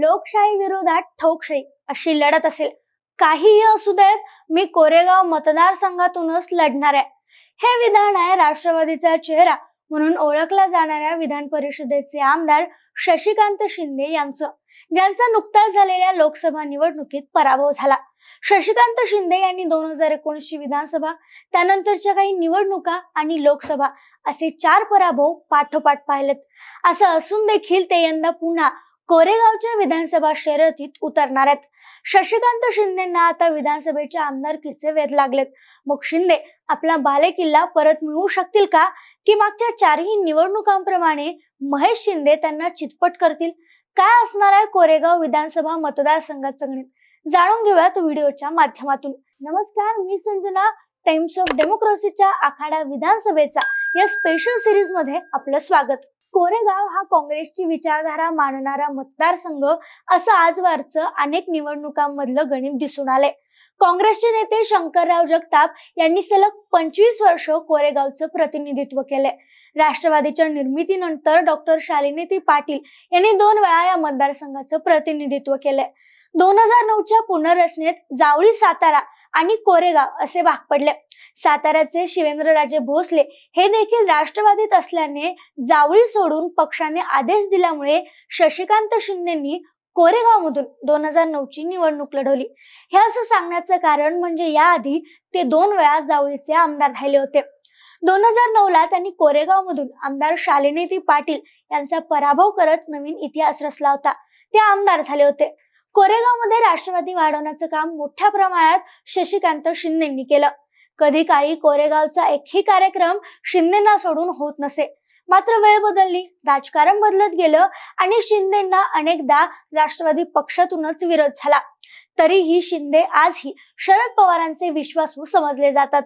लोकशाही विरोधात ठोकशाही अशी लढत असेल. काहीही असू देत मी कोरेगाव मतदारसंघातूनच लढणार आहे. हे विधान आहे राष्ट्रवादीचा चेहरा म्हणून ओळखला जाणाऱ्या विधान परिषदेचे आमदार शशिकांत शिंदे यांचं ज्यांचा नुकताच झालेल्या लोकसभा निवडणुकीत पराभव झाला. शशिकांत शिंदे यांनी दोन हजार एकोणीसची विधानसभा त्यानंतरच्या काही निवडणुका आणि लोकसभा असे चार पराभव पाठोपाठ पाहिलेत. असं असून देखील ते यंदा पुन्हा कोरेगावच्या विधानसभा शर्यतीत उतरणार आहेत शशिकांत शिंदेना आता विधानसभेच्या आमदारकीचे वेध लागलेत. मग शिंदे आपला बालेकिल्ला परत मिळवू शकतील का? की मागच्या चारही निवडणुकांप्रमाणे महेश शिंदे त्यांना चितपट करतील? काय असणार आहे कोरेगाव विधानसभा मतदारसंघात गणित जाणून घेऊयात व्हिडिओच्या माध्यमातून. नमस्कार मी संजना. टाइम्स ऑफ डेमोक्रेसीच्या आखाडा विधानसभेचा या स्पेशल सिरीजमध्ये आपलं स्वागत. कोरेगाव हा काँग्रेसची विचारधारा मानणारा मतदारसंघ असं आजवरचं अनेक निवडणुकांमधलं गणित दिसून आलंय. काँग्रेसचे नेते शंकरराव जगताप यांनी सलग पंचवीस वर्ष कोरेगावचं प्रतिनिधित्व केलंय. राष्ट्रवादीच्या निर्मितीनंतर डॉक्टर शालिनीती पाटील यांनी दोन वेळा या मतदारसंघाचं प्रतिनिधित्व केलंय. दोन हजार नऊच्या पुनर्रचनेत जावळी सातारा आणि कोरेगाव असे भाग पडले. साताऱ्याचे शिवेंद्रराजे भोसले हे देखील राष्ट्रवादीत असल्याने जावळी सोडून पक्षाने आदेश दिल्यामुळे शशिकांत शिंदेनी कोरेगावमधून दोन हजार नऊ ची निवडणूक लढवली. हे असं सांगण्याचं कारण म्हणजे याआधी ते दोन वेळा जावळीचे आमदार राहिले होते. दोन हजार नऊ ला त्यांनी कोरेगाव मधून आमदार शालिनीती पाटील यांचा पराभव करत नवीन इतिहास रचला होता. ते आमदार झाले होते. कोरेगावमध्ये राष्ट्रवादी वाढवण्याचं काम मोठ्या प्रमाणात शशिकांत शिंदेंनी केलं. कधी काळी कोरेगावचा एकही कार्यक्रम शिंदेना सोडून होत नसे. मात्र वेळ बदलली राजकारण बदलत गेलं आणि शिंदेना अनेकदा राष्ट्रवादी पक्षातूनच विरोध झाला. तरीही शिंदे आजही शरद पवारांचे विश्वासू समजले जातात.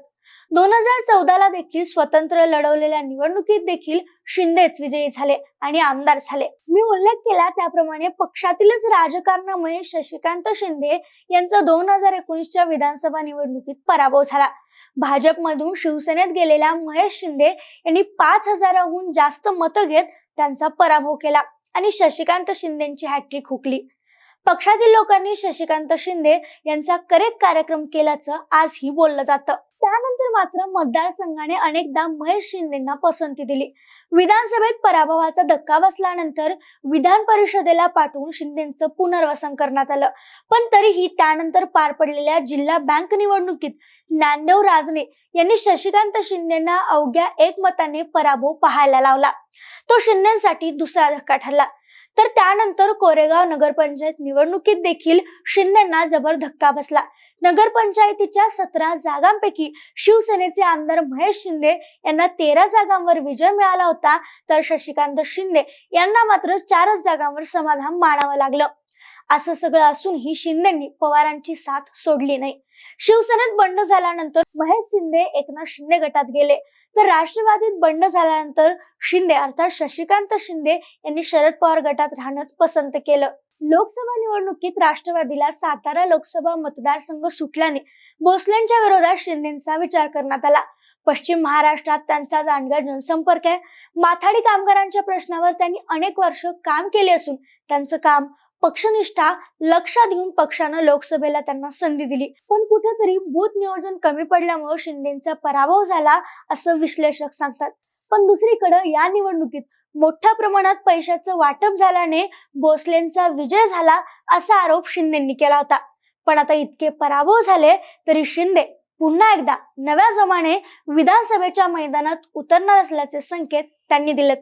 दोन हजार चौदाला देखील स्वतंत्र लढवलेल्या निवडणुकीत देखील शिंदेच विजयी झाले आणि आमदार झाले. मी उल्लेख केला त्याप्रमाणे पक्षातीलच राजकारणामुळे शशिकांत शिंदे यांचा दोन हजार एकोणीसच्या विधानसभा निवडणुकीत पराभव झाला. भाजपमधून शिवसेनेत गेलेल्या महेश शिंदे यांनी पाच हजाराहून जास्त मतं घेत त्यांचा पराभव केला आणि शशिकांत शिंदेची हॅट्रिक हुकली. पक्षातील लोकांनी शशिकांत शिंदे यांचा करेक्ट कार्यक्रम केल्याचं आजही बोललं जातं. त्यानंतर मात्र मतदारसंघाने अनेकदा महेश शिंदेना पसंती दिली. विधानसभेत पराभवाचा धक्का बसल्यानंतर विधान परिषदेला पाठवून शिंदेचं पुनर्वसन करण्यात आलं. पण तरीही त्यानंतर पार पडलेल्या जिल्हा बँक निवडणुकीत ज्ञानदेव राजने यांनी शशिकांत शिंदेना अवघ्या एक मताने पराभव पाहायला लावला. तो शिंदेसाठी दुसरा धक्का ठरला. तर त्यानंतर कोरेगाव नगरपंचायत निवडणुकीत देखील शिंदेना जबर धक्का बसला. नगरपंचायतीच्या सतरा जागांपैकी शिवसेनेचे आमदार महेश शिंदे यांना तेरा जागांवर विजय मिळाला होता तर शशिकांत शिंदे यांना मात्र चारच जागांवर समाधान मानावं लागलं. असं सगळं असूनही शिंदेंनी पवारांची साथ सोडली नाही. शिवसेनेत बंड झाल्यानंतर महेश शिंदे एकनाथ शिंदे गटात गेले. तर राष्ट्रवादीत बंड झाल्यानंतर शिंदे अर्थात शशिकांत शिंदे यांनी शरद पवार गटात राहणंच पसंत केलं. लोकसभा निवडणुकीत राष्ट्रवादीला सातारा लोकसभा मतदारसंघ सुटल्याने भोसलेंच्या विरोधात शिंदेचा विचार करण्यात आला. पश्चिम महाराष्ट्रात त्यांचा दांडगा जनसंपर्क आहे. माथाडी कामगारांच्या प्रश्नावर त्यांनी अनेक वर्ष काम केले असून त्यांचं काम पक्षनिष्ठा लक्षात घेऊन पक्षानं लोकसभेला त्यांना संधी दिली. पण कुठेतरी बूथ नियोजन कमी पडल्यामुळे शिंदेचा पराभव झाला असं विश्लेषक सांगतात. पण दुसरीकडे या निवडणुकीत मोठ्या प्रमाणात पैशाचं वाटप झाल्याने भोसलेंचा विजय झाला असा आरोप शिंदेंनी केला होता. पण आता इतके पराभव झाले तरी शिंदे पुन्हा एकदा नव्या जमाने विधानसभेच्या मैदानात उतरणार असल्याचे संकेत त्यांनी दिलेत.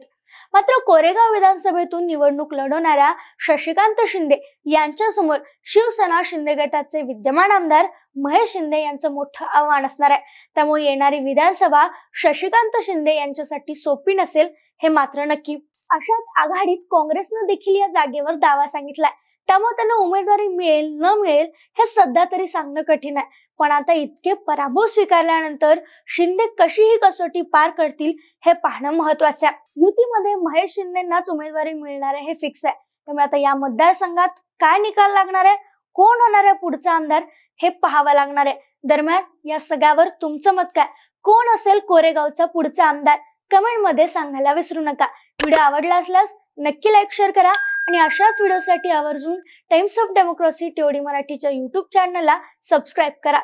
मात्र कोरेगाव विधानसभेतून निवडणूक लढवणाऱ्या शशिकांत शिंदे यांच्यासमोर शिवसेना शिंदे गटाचे विद्यमान आमदार महेश शिंदे यांचं मोठं आव्हान असणार आहे. त्यामुळे येणारी विधानसभा शशिकांत शिंदे यांच्यासाठी सोपी नसेल हे मात्र नक्की. अशात आघाडीत काँग्रेसनं देखील या जागेवर दावा सांगितलाय. त्यामुळे त्यांना उमेदवारी मिळेल न मिळेल हे सध्या तरी सांगणं कठीण आहे. पण आता इतके पराभव स्वीकारल्यानंतर शिंदे कशीही कसोटी पार करतील हे पाहणं महत्वाचं आहे. युतीमध्ये महेश शिंदेनाच उमेदवारी मिळणार आहे हे फिक्स आहे. त्यामुळे आता या मतदारसंघात काय निकाल लागणार आहे? कोण होणार आहे पुढचा आमदार? हे पाहावं लागणार आहे. दरम्यान या सगळ्यावर तुमचं मत काय? कोण असेल कोरेगावचा पुढचा आमदार? कमेंटमध्ये सांगायला विसरू नका. व्हिडिओ आवडला असल्यास नक्की लाईक शेअर करा आणि अशाच व्हिडिओसाठी आवर्जून टाइम्स ऑफ डेमोक्रेसी टीओडी मराठीच्या युट्यूब चॅनलला सबस्क्राईब करा.